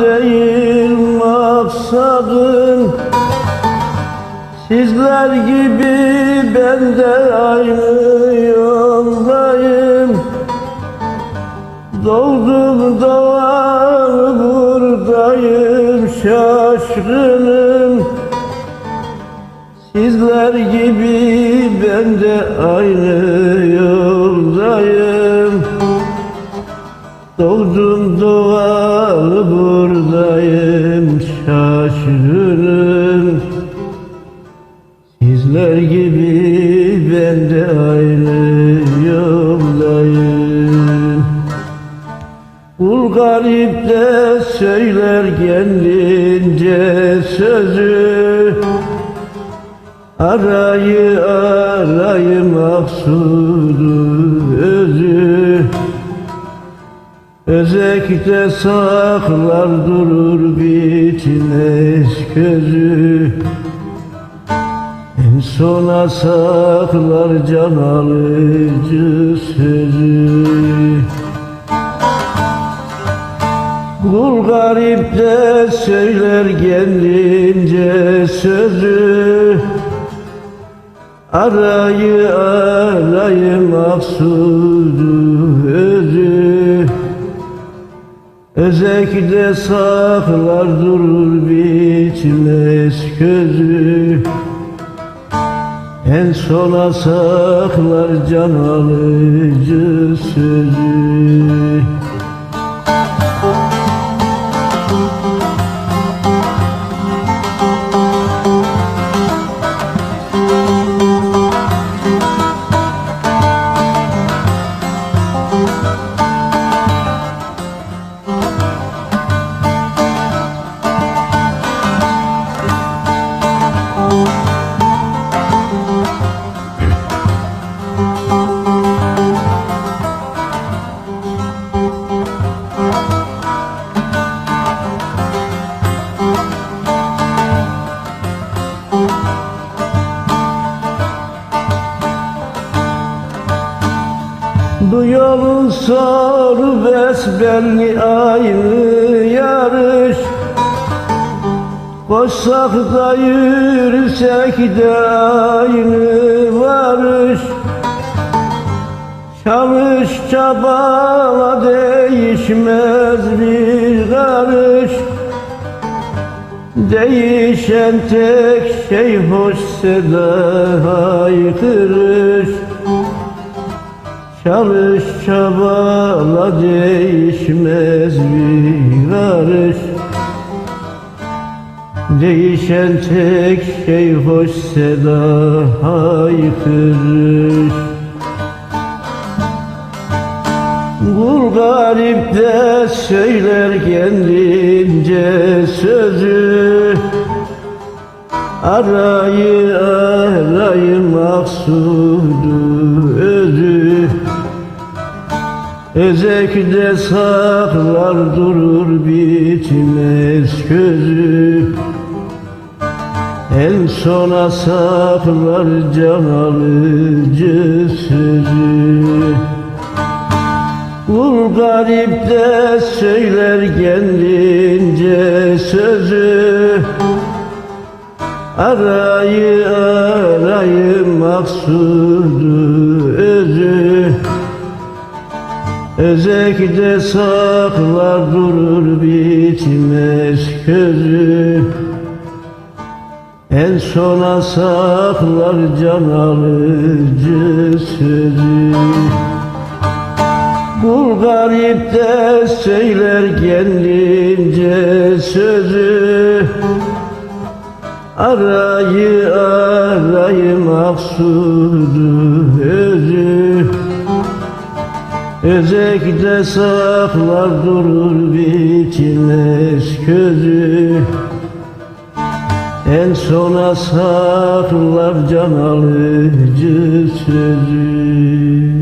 değil maksadın Sizler gibi ben de aynı yoldayım. Doğdum doğar buradayım şaşkınım. Sizler gibi ben de aynı yoldayım Doğdum doğalı buradayım şaşırırım. Sizler gibi ben de aynı yoldayım. Kul garip de söyler kendince sözü. Arayı arayı maksudu Özekte saklar durur bitmez közü En sona saklar can alıcı sözü. Kul garip de söyler kendince sözü. Arayı arayı maksudu Özekde saklar durur bitmez közü En sona saklar can alıcı sözü Bu yolun sonu besbelli aynı yarış. Koşsak da yürüsek de aynı varış. Çalış çabala değişmez bir karış. Değişen tek şey hoş seda haykırış Çalış çabala değişmez bir arış Değişen tek şey hoş seda haykırış. Kul garip de söyler kendince sözü. Arayı arayı maksudu Özekde saklar durur bitmez közü En sona saklar can alıcı sözü. Kul garip de söyler kendince sözü. Arayı arayı maksudu Özekde saklar durur bitmez közü En sona saklar can alıcı sözü. Kul garip de söyler kendince sözü. Arayı arayı maksudu Özekde saklar durur bitmez közü En sona saklar can alıcı sözü